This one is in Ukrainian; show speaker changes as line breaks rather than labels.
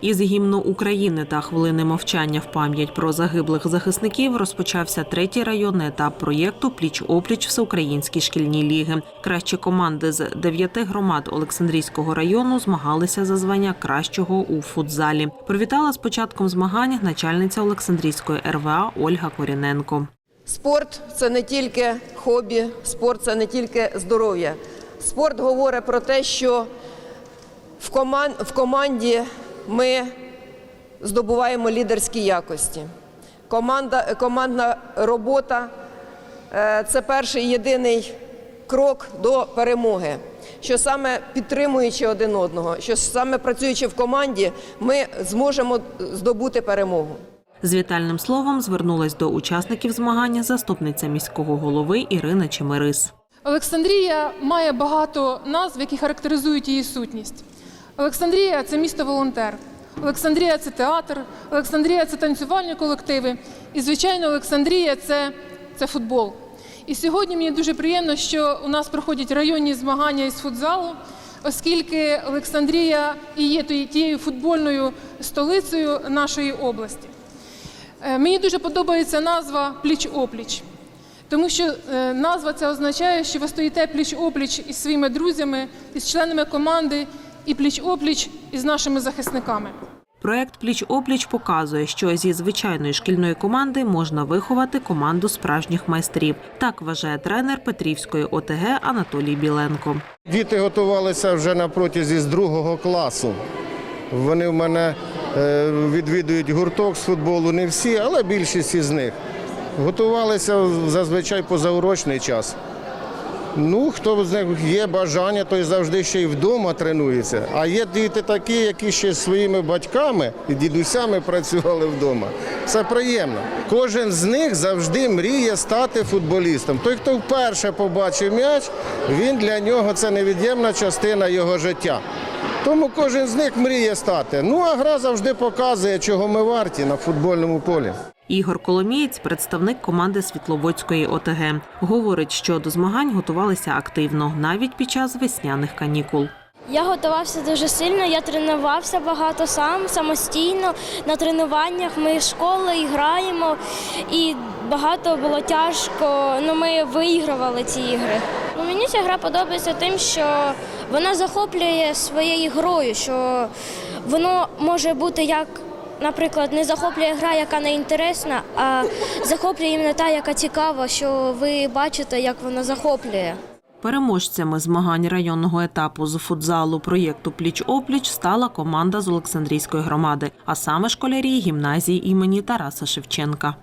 Із гімну України та хвилини мовчання в пам'ять про загиблих захисників розпочався третій районний етап проєкту Пліч опліч всеукраїнські шкільні ліги. Кращі команди з дев'яти громад Олександрійського району змагалися за звання кращого у футзалі. Привітала з початком змагань начальниця Олександрійської РВА Ольга Коріненко.
Спорт це не тільки хобі, спорт це не тільки здоров'я. Спорт говорить про те, що в, коман- команді ми здобуваємо лідерські якості. Команда, командна робота е, це перший єдиний крок до перемоги. Що саме підтримуючи один одного, що саме працюючи в команді, ми зможемо здобути перемогу.
З вітальним словом звернулась до учасників змагання заступниця міського голови Ірина Чемерис.
Олександрія має багато назв, які характеризують її сутність. Олександрія це місто волонтер. Олександрія це театр, Олександрія це танцювальні колективи. І, звичайно, Олександрія це, це футбол. І сьогодні мені дуже приємно, що у нас проходять районні змагання із футзалу, оскільки Олександрія і є тією- футбольною столицею нашої області. Е, Мені дуже подобається назва пліч-опліч, тому що е, назва це означає, що ви стоїте пліч-опліч із своїми друзями, із членами команди і пліч-опліч із нашими захисниками.
Проект Пліч опліч показує, що зі звичайної шкільної команди можна виховати команду справжніх майстрів. Так вважає тренер Петрівської ОТГ Анатолій Біленко.
Діти готувалися вже на протязі з другого класу. Вони в мене е, відвідують гурток з футболу, не всі, але більшість із них. Готувалися зазвичай позаурочний час. Ну, хто з них є бажання, той завжди ще й вдома тренується. А є діти такі, які ще своїми батьками і дідусями працювали вдома. Це приємно. Кожен з них завжди мріє стати футболістом. Той, хто вперше побачив м'яч, він для нього це невід'ємна частина його життя. Тому кожен з них мріє стати. Ну а гра завжди показує, чого ми варті на футбольному полі.
Ігор Коломієць, представник команди Світловодської ОТГ, говорить, що до змагань готувалися активно, навіть під час весняних канікул.
Я готувався дуже сильно, я тренувався багато сам, самостійно. На тренуваннях ми з школи граємо, і багато було тяжко, але ми виігрували ці ігри. Ну, мені ця гра подобається тим, що вона захоплює своєю грою, що воно може бути як. Наприклад, не захоплює гра, яка не інтересна, а захоплює іменно та, яка цікава, що ви бачите, як вона захоплює.
Переможцями змагань районного етапу з футзалу проєкту Пліч опліч стала команда з Олександрійської громади, а саме школярі гімназії імені Тараса Шевченка.